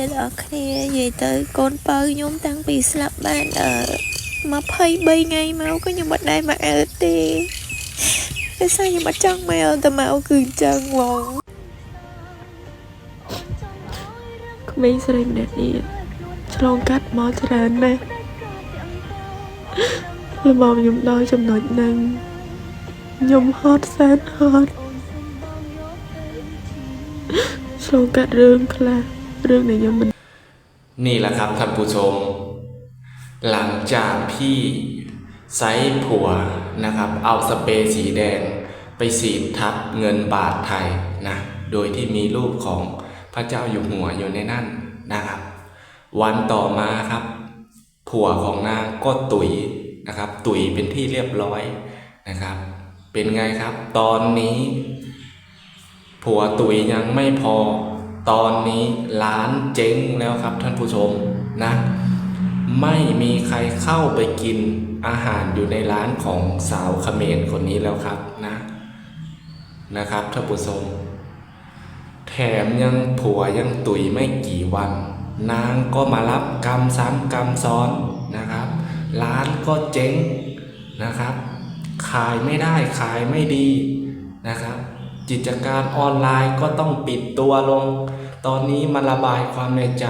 អ្នកនរគ្នានិយាយទៅកូនបើខ្ញុំតាំងពីស្លាប់បានអឺ23ថ្ងៃមកក៏ខ្ញុំអត់ដែរមកអើទេពេលសារខ្ញុំអត់ចង់មកតែមកគឺអញ្ចឹងហ្មងក្មេងស្រីម្នាក់នេះឆ្លងកាត់មកច្រើនណាស់លំមខ្ញុំដល់ចំណុចហ្នឹងខ្ញុំហត់សែនហត់ឆ្លងកាត់រឿងខ្លះ เรื่องนยมันนี่แหละครับท่านผู้ชม หลังจากพี่ไซผัวนะครับ เอาสเปรย์สีแดงไปสีดทับเงินบาทไทยนะ โดยที่มีรูปของพระเจ้าอยู่หัวอยู่ในนั่นนะครับ วันต่อมาครับ ผัวของนางก็ตุยนะครับ ตุยเป็นที่เรียบร้อยนะครับ เป็นไงครับ ตอนนี้ ผัวตุยยังไม่พอ ตอนนี้ร้านเจ๊งแล้วครับท่านผู้ชมนะ ไม่มีใครเข้าไปกินอาหารอยู่ในร้านของสาวเขมรคนนี้แล้วครับนะนะครับท่านผู้ชมแถมยังผัวยังตุยไม่กี่วัน นางก็มารับกรรมซ้ำกรรมซ้อนนะครับ ร้านก็เจ๊งนะครับ ขายไม่ได้ขายไม่ดีนะครับ กิจการออนไลน์ก็ต้องปิดตัวลง ตอนนี้มาระบายความในใจ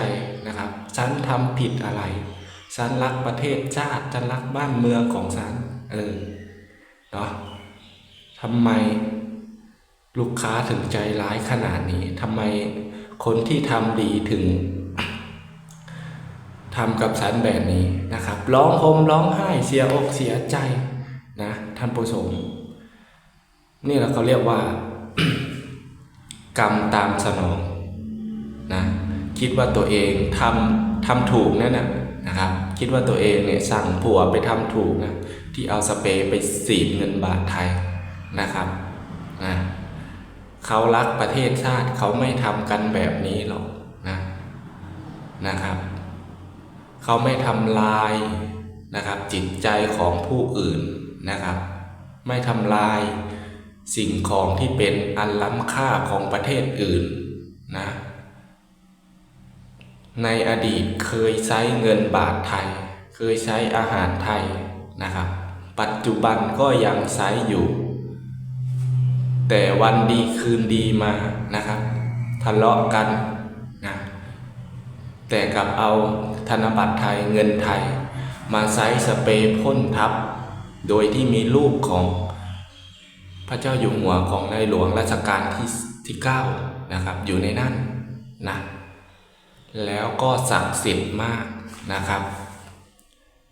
นะครับฉันทำผิดอะไรฉันรักประเทศชาติฉันรักบ้านเมืองของฉันเออเนาะทำไมลูกค้าถึงใจร้ายขนาดนี้ทำไมคนที่ทำดีถึงทำกับฉันแบบนี้นะครับ ร้องห่มร้องไห้เสียอกเสียใจนะท่านผู้ชมนี่แหละเขาเรียกว่า กรรมตามสนองนะคิดว่าตัวเองทำทำถูกนั่นนะนะครับคิดว่าตัวเองเนี่ยสั่งผัวไปทำถูกนะที่เอาสเปรย์ไปสีดเงินบาทไทยนะครับนะเขารักประเทศชาติเขาไม่ทำกันแบบนี้หรอกนะนะครับ เขาไม่ทำลายนะครับจิตใจของผู้อื่นนะครับ ไม่ทำลาย สิ่งของที่เป็นอันล้ำค่าของประเทศอื่นนะ ในอดีตเคยใช้เงินบาทไทย เคยใช้อาหารไทยนะครับ ปัจจุบันก็ยังใช้อยู่ แต่วันดีคืนดีมานะครับทะเลาะกันนะแต่กลับเอาธนบัตรไทยเงินไทย มาใช้สเปรย์พ่นทับ โดยที่มีรูปของ พระเจ้าอยู่หัวของในหลวงรัชกาลที่ที่เก้านะครับ อยู่ในนั่นนะแล้วก็ศักดิ์สิทธิ์มากนะครับ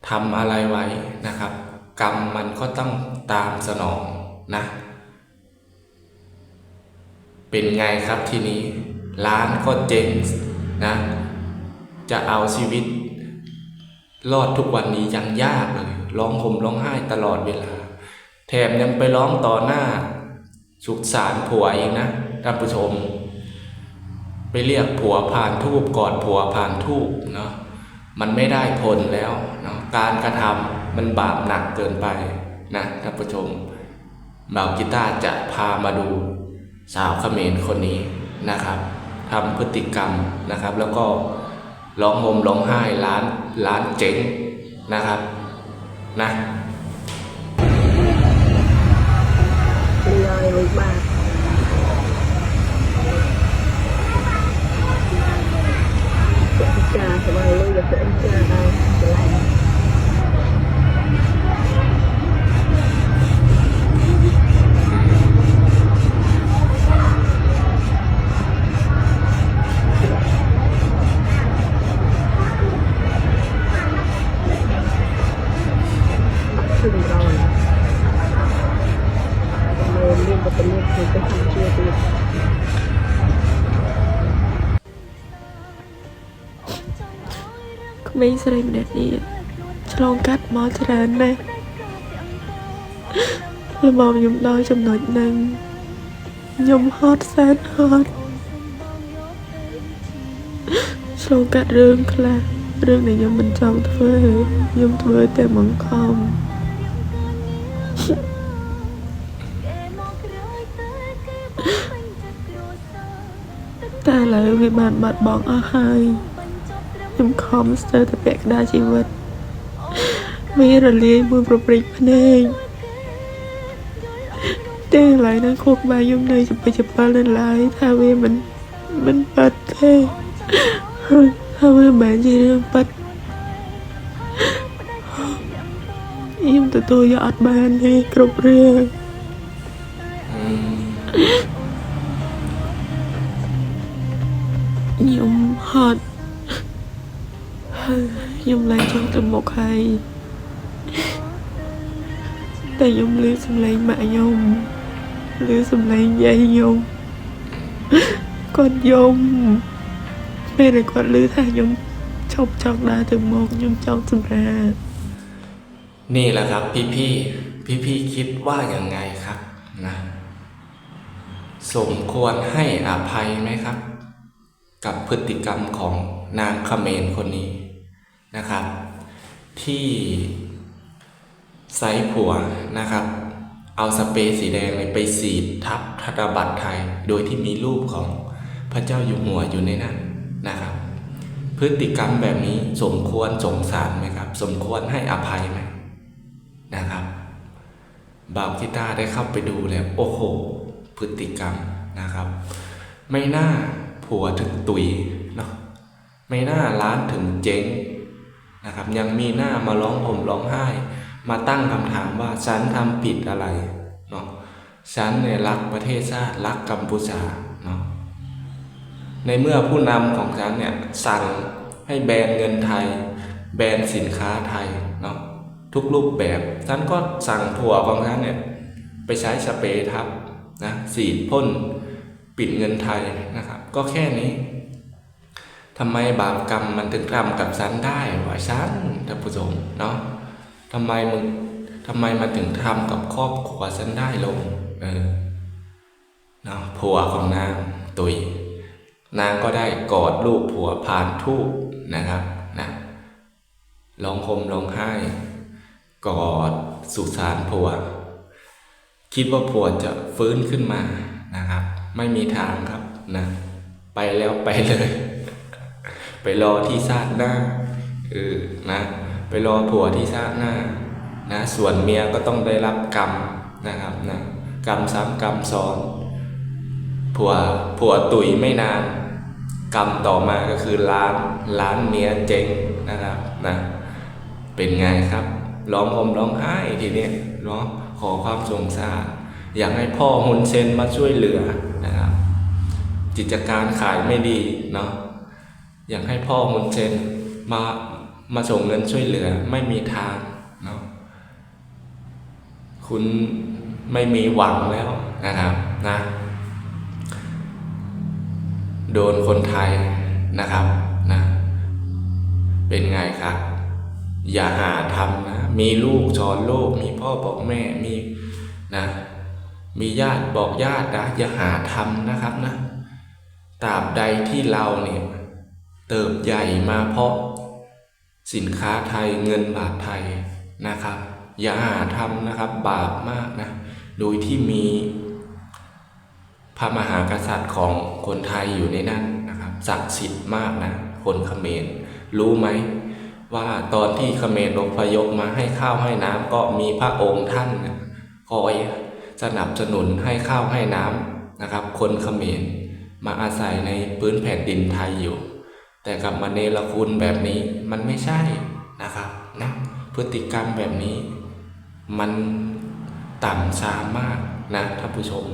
ทำอะไรไว้นะครับ กรรมมันก็ต้องตามสนองนะ เป็นไงครับทีนี้ร้านก็เจ๊งนะ จะเอาชีวิต รอดทุกวันนี้ยังยากเลยร้องห่มร้องไห้ตลอดเวลา แถมยังไปร้องต่อหน้า สุขสารผัวอีกนะท่านผู้ชม ไปเรียกผัวผ่านทูบกอดผัวผ่านทูบเนาะมันไม่ได้ผลแล้วเนาะการกระทำมันบาปหนักเกินไปนะท่านผู้ชมบ่าวกีตาร์จะพามาดูสาวเขมรคนนี้นะครับทำพฤติกรรมนะครับ แล้วก็ร้องโห่มร้องไห้ร้านร้านเจ๊งนะครับนะ โรงพยาบาลจ้าสบายเลยแบบจ้า ក្មេងស្រីម្នាក់នេះឆ្លងកាត់មកច្រើនណាស់លំមខ្ញុំដល់ចំណុចហ្នឹងខ្ញុំហត់សែនហត់ឆ្លងកាត់រឿងខ្លះរឿងដែលខ្ញុំមិនចង់ធ្វើខ្ញុំធ្វើតែបង្ខំតែឥឡូវវាបានបាត់បង់អស់ហើយ ខ្ញុំខំស្ទើរតែពាក់កណ្ដាលជីវិតមានរលាយមួយប្រព្រឹត្តភ្នែកតែឥឡូវហ្នឹងខួរក្បាលខ្ញុំនៅចំពេចចំពិលនៅឡើយថាវាមិនមិនបាត់ទេហើយវាមិនមែនជារឿងបាត់ខ្ញុំទទួលយកអត់បានទេគ្រប់រឿងอืมខ្ញុំហត់ Yum lại trong từ một hay Ta yum lưu xâm lấy mạ nhung Lưu xâm lấy dây nhung Con nhung Mẹ này con lưu thả nhung Trong trong ra từ một nhung trong xâm ra นี่แหละครับ พี่พี่พี่พี่คิดว่าอย่างไงครับนะ สมควรให้อภัยไหมครับ กับพฤติกรรมของนางขเขมรคนนี้ นะครับ ที่ไซส์ผัวนะครับ เอาสเปรย์สีแดงเลยไปสีดทับธนบัตรไทย โดยที่มีรูปของพระเจ้าอยู่หัวอยู่ในนั้นนะครับ พฤติกรรมแบบนี้สมควรสงสารไหมครับ สมควรให้อภัยไหมนะครับบาวกีตาได้เข้าไปดูแล้ว โอ้โห พฤติกรรมนะครับ ไม่น่าผัวถึงตุยเนาะไม่น่าร้านถึงเจ๊ง นะครับ ยังมีหน้ามาร้องห่มร้องไห้ มาตั้งคำถามว่าฉันทำผิดอะไรเนาะฉันเนี่ยรักประเทศชาติรักกัมพูชาเนาะในเมื่อผู้นำของฉันเนี่ยสั่งให้แบนเงินไทย แบนสินค้าไทยเนาะทุกรูปแบบฉันก็สั่งผัวของฉันเนี่ยไปใช้สเปรย์ทับนะสีดพ่นปิดเงินไทยนะครับ ก็แค่นี้ ทำไมบาปกรรมมันถึงทำกับฉันได้วะฉันท่านผู้ชมเนาะทำไมมึงทำไมมันถึงทำกับครอบครัวฉันได้ลง เออเนาะผัวของนางตุย นางก็ได้กอดลูกผัวผ่านทูบนะครับนะร้องคมร้องไห้ กอดสุสานผัว คิดว่าผัวจะฟื้นขึ้นมานะครับ ไม่มีทางครับนะ ไปแล้วไปเลย รอที่ซาดหน้าเออนะไปรอผัวที่ซาดหน้านะส่วนเมียก็ต้องได้รับกรรมนะครับนะกรรมซ้ำกรรมซ้อนผัวผัวตุ๋ยไม่นาน กรรมต่อมาก็คือร้านร้านเมียเจ๊งนะครับนะเป็นไงครับร้องห่มร้องไห้ทีเนี้ยเนาะขอความสงสารอยากให้พ่อฮุนเซนมาช่วยเหลือนะครับกิจการขายไม่ดีเนาะ อยากให้พ่อฮุนเซนมามาส่งเงินช่วยเหลือไม่มีทางเนาะคุณไม่มีหวังแล้วนะครับนะโดนคนไทยนะครับนะเป็นไงครับ อย่าหาทำนะ มีลูกสอนลูกมีพ่อบอกแม่มีนะ มีญาติบอกญาตินะอย่าหาทำนะครับนะตราบใดที่เราเนี่ย เติบใหญ่มาเพราะสินค้าไทยเงินบาทไทยนะครับ อย่าทำนะครับบาปมากนะ โดยที่มีพระมหากษัตริย์ของคนไทยอยู่ในนั้นนะครับศักดิ์สิทธิ์มากนะ คนเขมรรู้ไหมว่าตอนที่เขมรอพยพมาให้ข้าวให้น้ำก็มีพระองค์ท่านคอยสนับสนุนให้ข้าวให้น้ำนะครับ คนเขมรมาอาศัยในพื้นแผ่นดินไทยอยู่ แต่กลับมาเนรคุณแบบนี้มันไม่ใช่นะครับนะพฤติกรรมแบบนี้ มันต่ำช้ามากนะท่านผู้ชม